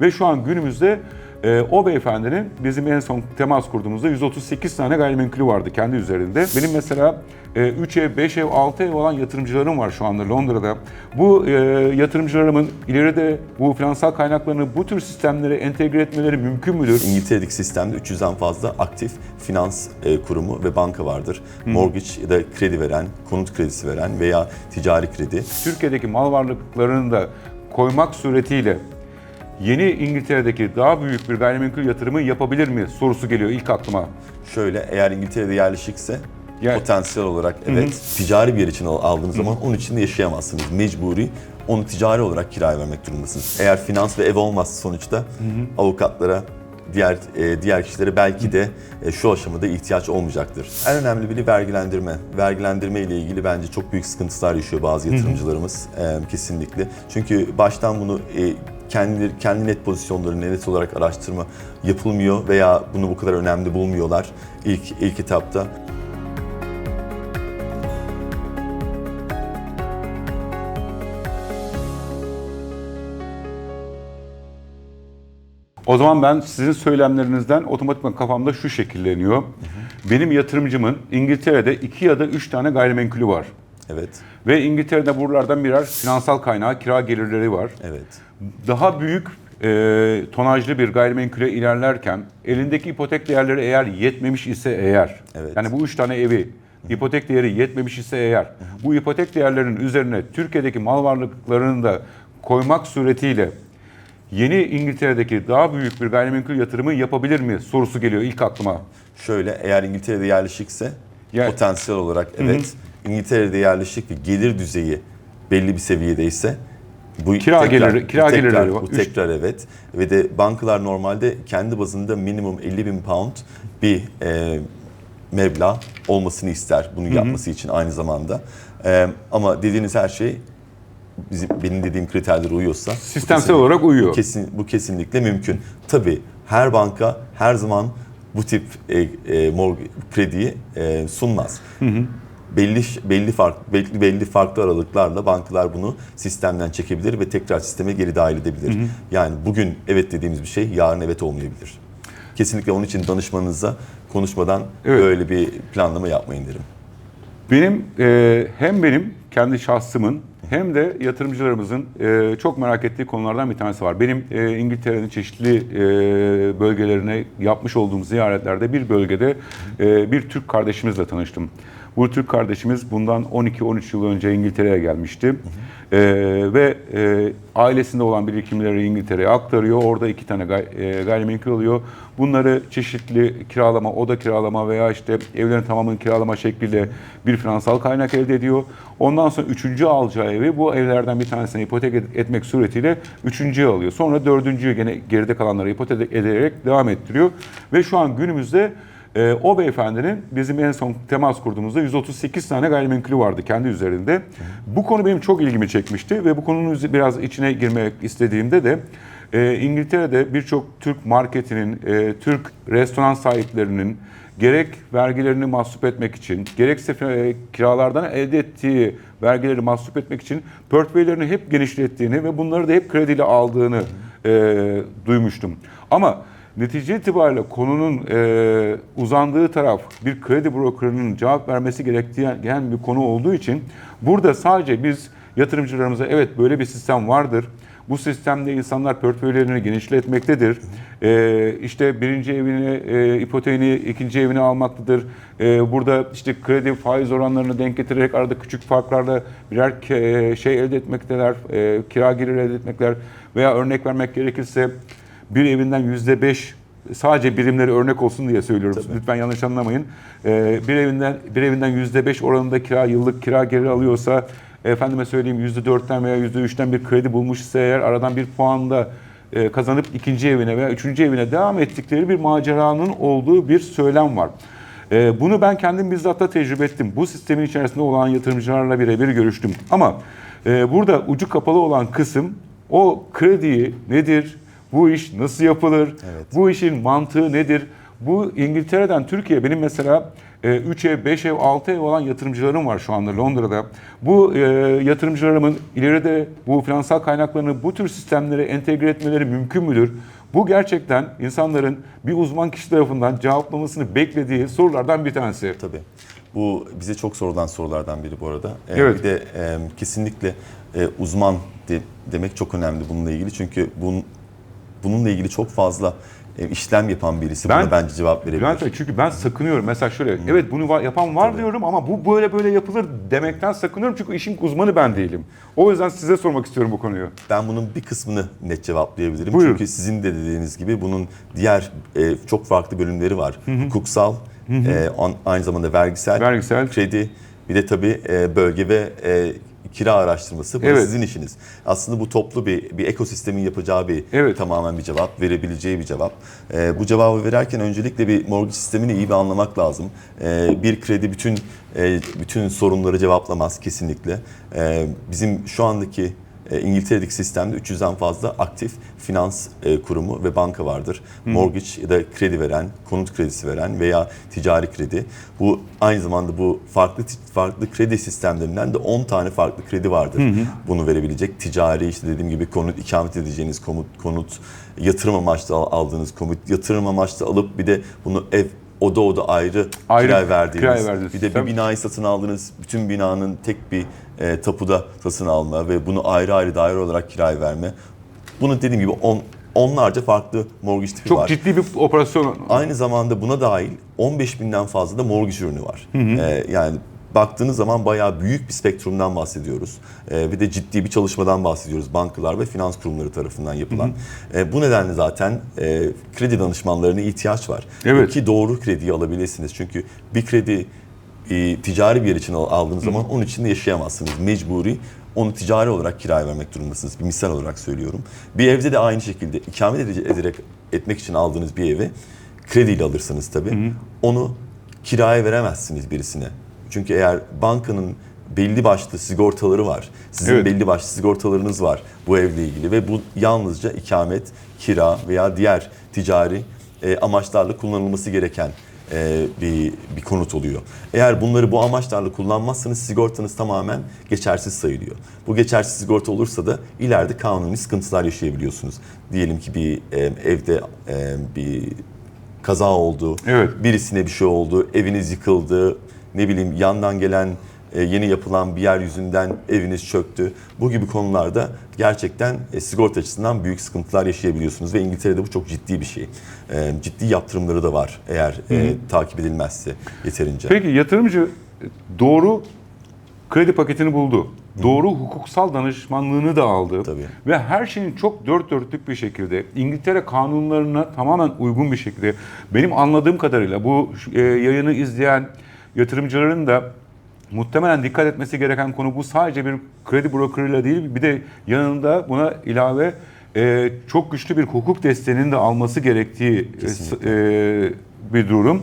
Ve şu an günümüzde e, o beyefendinin bizim en son temas kurduğumuzda 138 tane gayrimenkulü vardı kendi üzerinde. Benim mesela 3 ev, 5 ev, 6 ev olan yatırımcılarım var şu anda Londra'da. Bu e, yatırımcılarımın ileride bu finansal kaynaklarını bu tür sistemlere entegre etmeleri mümkün müdür? İngiltere'deki sistemde 300'den fazla aktif finans e, kurumu ve banka vardır. Mortgage ya da kredi veren, konut kredisi veren veya ticari kredi. Türkiye'deki mal varlıklarını da koymak suretiyle yeni İngiltere'deki daha büyük bir gayrimenkul yatırımı yapabilir mi sorusu geliyor ilk aklıma. Şöyle eğer İngiltere'de yerleşikse Ya- potansiyel olarak evet ticari bir yer için al- aldığınız zaman onun içinde yaşayamazsınız. Mecburi onu ticari olarak kiraya vermek durumundasınız. Eğer finans ve ev olmazsa sonuçta avukatlara diğer e, diğer kişilere belki de e, şu aşamada ihtiyaç olmayacaktır. En önemli biri vergilendirme. Vergilendirme ile ilgili bence çok büyük sıkıntılar yaşıyor bazı yatırımcılarımız e, kesinlikle. Çünkü baştan bunu e, kendi kendi net pozisyonlarını net olarak araştırma yapılmıyor veya bunu bu kadar önemli bulmuyorlar ilk ilk etapta. O zaman ben sizin söylemlerinizden otomatikman kafamda şu şekilleniyor. Benim yatırımcımın İngiltere'de iki ya da üç tane gayrimenkulü var. Evet. Ve İngiltere'de buralardan birer finansal kaynağı, kira gelirleri var. Evet. Daha büyük e, tonajlı bir gayrimenkule ilerlerken elindeki ipotek değerleri eğer yetmemiş ise eğer, Evet. yani bu üç tane evi ipotek değeri yetmemiş ise eğer, bu ipotek değerlerinin üzerine Türkiye'deki mal varlıklarını da koymak suretiyle yeni İngiltere'deki daha büyük bir gayrimenkul yatırımı yapabilir mi sorusu geliyor ilk aklıma. Şöyle eğer İngiltere'de yerleşikse Ya- potansiyel olarak evet. İngiltere'de yerleşik ve gelir düzeyi belli bir seviyedeyse bu Kira geliri- kira bu tekrar, gelirleri. Bu Üç- tekrar evet. Ve de bankalar normalde kendi bazında minimum 50 bin pound bir e, meblağ olmasını ister bunu yapması için aynı zamanda. E, ama dediğiniz her şey bizim benim dediğim kriterlere uyuyorsa Sistemsel olarak uyuyor. Bu, kesin, bu kesinlikle mümkün. Tabii her banka her zaman bu tip e, e, morg krediyi e, sunmaz. Belli belli fark belli belli farklı aralıklarla bankalar bunu sistemden çekebilir ve tekrar sisteme geri dahil edebilir. Yani bugün evet dediğimiz bir şey yarın evet olmayabilir. Kesinlikle onun için danışmanınıza konuşmadan Evet. böyle bir planlama yapmayın derim. Benim e, hem benim kendi şahsımın hem de yatırımcılarımızın e, çok merak ettiği konulardan bir tanesi var. Benim e, İngiltere'nin çeşitli e, bölgelerine yapmış olduğum ziyaretlerde bir bölgede e, bir Türk kardeşimizle tanıştım. Bu Türk kardeşimiz bundan 12-13 yıl önce İngiltere'ye gelmişti. E, ve e, ailesinde olan birikimleri İngiltere'ye aktarıyor. Orada iki tane gay, e, gayrimenkul alıyor. Bunları çeşitli kiralama, oda kiralama veya işte evlerin tamamını kiralama şekliyle bir finansal kaynak elde ediyor. Ondan sonra üçüncü alacağı evi bu evlerden bir tanesine ipotek et- etmek suretiyle üçüncüyü alıyor. Sonra dördüncüyü gene geride kalanları ipotek ederek devam ettiriyor. Ve şu an günümüzde e, o beyefendinin bizim en son temas kurduğumuzda 138 tane gayrimenkulü vardı kendi üzerinde. Bu konu benim çok ilgimi çekmişti ve bu konunun biraz içine girmek istediğimde de e, İngiltere'de birçok Türk marketinin, e, Türk restoran sahiplerinin gerek vergilerini mahsup etmek için, gerekse e, kiralardan elde ettiği vergileri mahsup etmek için portföylerini hep genişlettiğini ve bunları da hep krediyle aldığını e, duymuştum. Ama netice itibariyle konunun e, uzandığı taraf bir kredi brokerının cevap vermesi gerektiği bir konu olduğu için burada sadece biz yatırımcılarımıza evet böyle bir sistem vardır. Bu sistemde insanlar portföylerini genişletmektedir. Ee, işte birinci evini, e, ipoteğini, ikinci evini almaktadır. Ee, burada işte kredi faiz oranlarını denk getirerek arada küçük farklarla birer ke- şey elde etmekteler, e, kira geliri elde etmekler veya örnek vermek gerekirse bir evinden yüzde beş sadece birimleri örnek olsun diye söylüyorum. Lütfen yanlış anlamayın. Ee, bir evinden bir evinden yüzde beş oranında kira yıllık kira geliri alıyorsa efendime söyleyeyim yüzde dörtten veya yüzde üçten bir kredi bulmuş ise eğer aradan bir puan da e, kazanıp ikinci evine veya üçüncü evine devam ettikleri bir maceranın olduğu bir söylem var. E, bunu ben kendim bizzat da tecrübe ettim. Bu sistemin içerisinde olan yatırımcılarla birebir görüştüm. Ama e, burada ucu kapalı olan kısım o krediyi nedir, bu iş nasıl yapılır, Evet. bu işin mantığı nedir? Bu İngiltere'den Türkiye benim mesela e, 3 ev, 5 ev, 6 ev olan yatırımcılarım var şu anda Londra'da. Bu e, yatırımcılarımın ileride bu finansal kaynaklarını bu tür sistemlere entegre etmeleri mümkün müdür? Bu gerçekten insanların bir uzman kişi tarafından cevaplamasını beklediği sorulardan bir tanesi. Tabii. Bu bize çok sorulan sorulardan biri bu arada. Ee, Evet. Bir de e, kesinlikle e, uzman de- demek çok önemli bununla ilgili. Çünkü bun, bununla ilgili çok fazla e, işlem yapan birisi Ben- buna bence cevap verebilir. Bülent Bey çünkü ben sakınıyorum. Mesela şöyle, evet bunu var, yapan var diyorum ama bu böyle böyle yapılır demekten sakınıyorum. Çünkü işin uzmanı ben değilim. O yüzden size sormak istiyorum bu konuyu. Ben bunun bir kısmını net cevaplayabilirim. Buyurun. Çünkü sizin de dediğiniz gibi bunun diğer e, çok farklı bölümleri var. Hukuksal, e, an- aynı zamanda vergisel, Vergisel. kredi, bir de tabii e, bölge ve e, kira araştırması. Bu Evet. sizin işiniz. Aslında bu toplu bir bir ekosistemin yapacağı bir Evet. tamamen bir cevap, verebileceği bir cevap. E, bu cevabı verirken öncelikle bir mortgage sistemini iyi bir anlamak lazım. E, bir kredi bütün e, bütün sorunları cevaplamaz kesinlikle. E, bizim şu andaki İngiltere'deki sistemde 300'den fazla aktif finans e, kurumu ve banka vardır. Mortgage ya da kredi veren, konut kredisi veren veya ticari kredi. Bu aynı zamanda bu farklı farklı kredi sistemlerinden de 10 tane farklı kredi vardır. Bunu verebilecek ticari işte dediğim gibi konut ikamet edeceğiniz konut konut yatırım amaçlı al- aldığınız konut yatırım amaçlı alıp bir de bunu ev oda oda ayrı, Ayrı kiraya verdiğiniz, kiraya verdiğiniz bir de bir binayı satın aldınız, bütün binanın tek bir e, tapuda satın alma ve bunu ayrı ayrı daire olarak kiraya verme. Bunu dediğim gibi on, onlarca farklı mortgage tipi Çok var. ciddi bir operasyon. Aynı zamanda buna dahil 15 binden fazla da mortgage ürünü var. E, yani baktığınız zaman bayağı büyük bir spektrumdan bahsediyoruz. E, bir de ciddi bir çalışmadan bahsediyoruz bankalar ve finans kurumları tarafından yapılan. E, bu nedenle zaten e, kredi danışmanlarına ihtiyaç var. Evet. Ki doğru krediyi alabilirsiniz. Çünkü bir kredi e, ticari bir yer için al- aldığınız zaman onun içinde yaşayamazsınız. Mecburi onu ticari olarak kiraya vermek durumundasınız. Bir misal olarak söylüyorum. Bir evde de aynı şekilde ikamet ederek etmek için aldığınız bir evi krediyle alırsınız tabii. Onu kiraya veremezsiniz birisine. Çünkü eğer bankanın belli başlı sigortaları var. Sizin Evet. belli başlı sigortalarınız var bu evle ilgili ve bu yalnızca ikamet, kira veya diğer ticari e, amaçlarla kullanılması gereken e, bir, bir konut oluyor. Eğer bunları bu amaçlarla kullanmazsanız sigortanız tamamen geçersiz sayılıyor. Bu geçersiz sigorta olursa da ileride kanuni sıkıntılar yaşayabiliyorsunuz. Diyelim ki bir e, evde e, bir kaza oldu, Evet. birisine bir şey oldu, eviniz yıkıldı, ne bileyim yandan gelen e, yeni yapılan bir yer yüzünden eviniz çöktü. Bu gibi konularda gerçekten e, sigorta açısından büyük sıkıntılar yaşayabiliyorsunuz ve İngiltere'de bu çok ciddi bir şey. E, ciddi yaptırımları da var eğer e, takip edilmezse yeterince. Peki yatırımcı doğru kredi paketini buldu. Doğru hukuksal danışmanlığını da aldı. Tabii. Ve her şeyin çok dört dörtlük bir şekilde İngiltere kanunlarına tamamen uygun bir şekilde benim anladığım kadarıyla bu e, yayını izleyen yatırımcıların da muhtemelen dikkat etmesi gereken konu bu sadece bir kredi brokerıyla değil bir de yanında buna ilave e, çok güçlü bir hukuk desteğinin de alması gerektiği e, e, bir durum.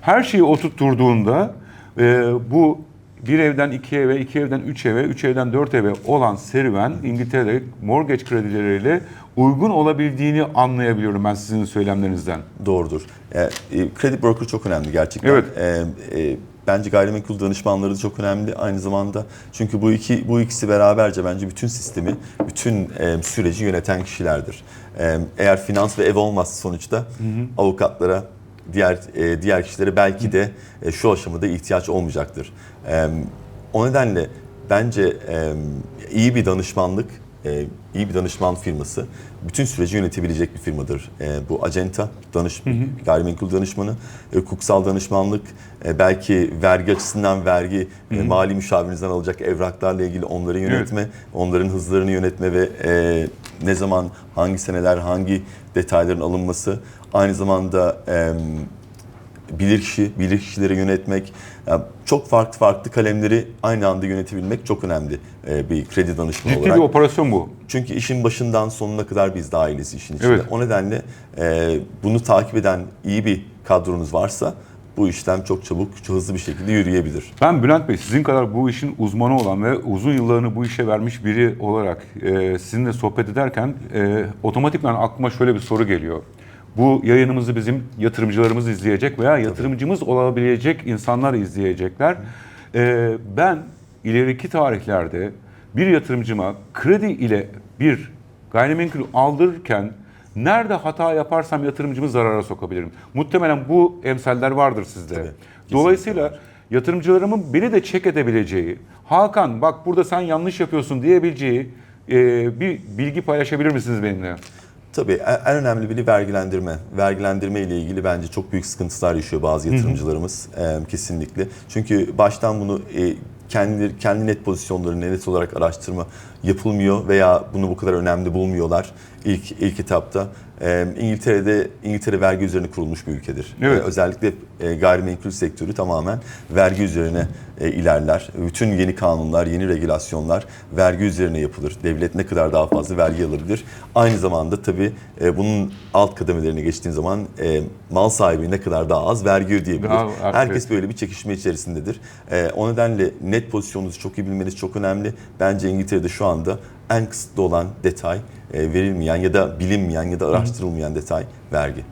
Her şeyi oturtturduğunda e, bu bir evden iki eve, iki evden üç eve, üç evden dört eve olan serüven İngiltere'de mortgage kredileriyle uygun olabildiğini anlayabiliyorum ben sizin söylemlerinizden. Doğrudur. E, e, kredi broker çok önemli gerçekten. Evet. E, e, bence gayrimenkul danışmanları da çok önemli aynı zamanda. Çünkü bu iki bu ikisi beraberce bence bütün sistemi, bütün e, süreci yöneten kişilerdir. E, eğer finans ve ev olmazsa sonuçta avukatlara diğer e, diğer kişilere belki de e, şu aşamada ihtiyaç olmayacaktır. E, o nedenle bence e, iyi bir danışmanlık e, iyi bir danışman firması bütün süreci yönetebilecek bir firmadır. E, bu acenta, danış, gayrimenkul danışmanı, e, hukuksal danışmanlık, e, belki vergi açısından vergi, e, mali müşavirinizden alacak evraklarla ilgili onları yönetme, onların hızlarını yönetme ve e, ne zaman, hangi seneler, hangi detayların alınması, aynı zamanda e, bilirkişi, bilirkişileri yönetmek, yani çok farklı farklı kalemleri aynı anda yönetebilmek çok önemli e, bir kredi danışmanı Ciddi olarak. bir operasyon bu. Çünkü işin başından sonuna kadar biz dahiliz işin içinde. Evet. O nedenle e, bunu takip eden iyi bir kadronuz varsa bu işlem çok çabuk, çok hızlı bir şekilde yürüyebilir. Ben Bülent Bey sizin kadar bu işin uzmanı olan ve uzun yıllarını bu işe vermiş biri olarak e, sizinle sohbet ederken e, otomatikman aklıma şöyle bir soru geliyor. Bu yayınımızı bizim yatırımcılarımız izleyecek veya yatırımcımız olabilecek insanlar izleyecekler. Ee, ben ileriki tarihlerde bir yatırımcıma kredi ile bir gayrimenkul aldırırken nerede hata yaparsam yatırımcımı zarara sokabilirim. Muhtemelen bu emsaller vardır sizde. Tabii, Dolayısıyla yatırımcılarımın beni de çek edebileceği, Hakan bak burada sen yanlış yapıyorsun diyebileceği e, bir bilgi paylaşabilir misiniz benimle? Tabii en en önemli biri vergilendirme. Vergilendirme ile ilgili bence çok büyük sıkıntılar yaşıyor bazı yatırımcılarımız e, kesinlikle. Çünkü baştan bunu e, kendi kendi net pozisyonlarını net olarak araştırma yapılmıyor veya bunu bu kadar önemli bulmuyorlar ilk ilk etapta. E, İngiltere'de İngiltere vergi üzerine kurulmuş bir ülkedir. Evet. E, özellikle e, gayrimenkul sektörü tamamen vergi üzerine e, ilerler. Bütün yeni kanunlar, yeni regülasyonlar vergi üzerine yapılır. Devlet ne kadar daha fazla vergi alabilir. Aynı zamanda tabii e, bunun alt kademelerine geçtiğin zaman e, mal sahibi ne kadar daha az vergi ödeyebilir. Artık- Herkes böyle bir çekişme içerisindedir. E, o nedenle net pozisyonunuzu çok iyi bilmeniz çok önemli. Bence İngiltere'de şu anda en kısıtlı olan detay e, verilmeyen ya da bilinmeyen ya da araştırılmayan detay vergi.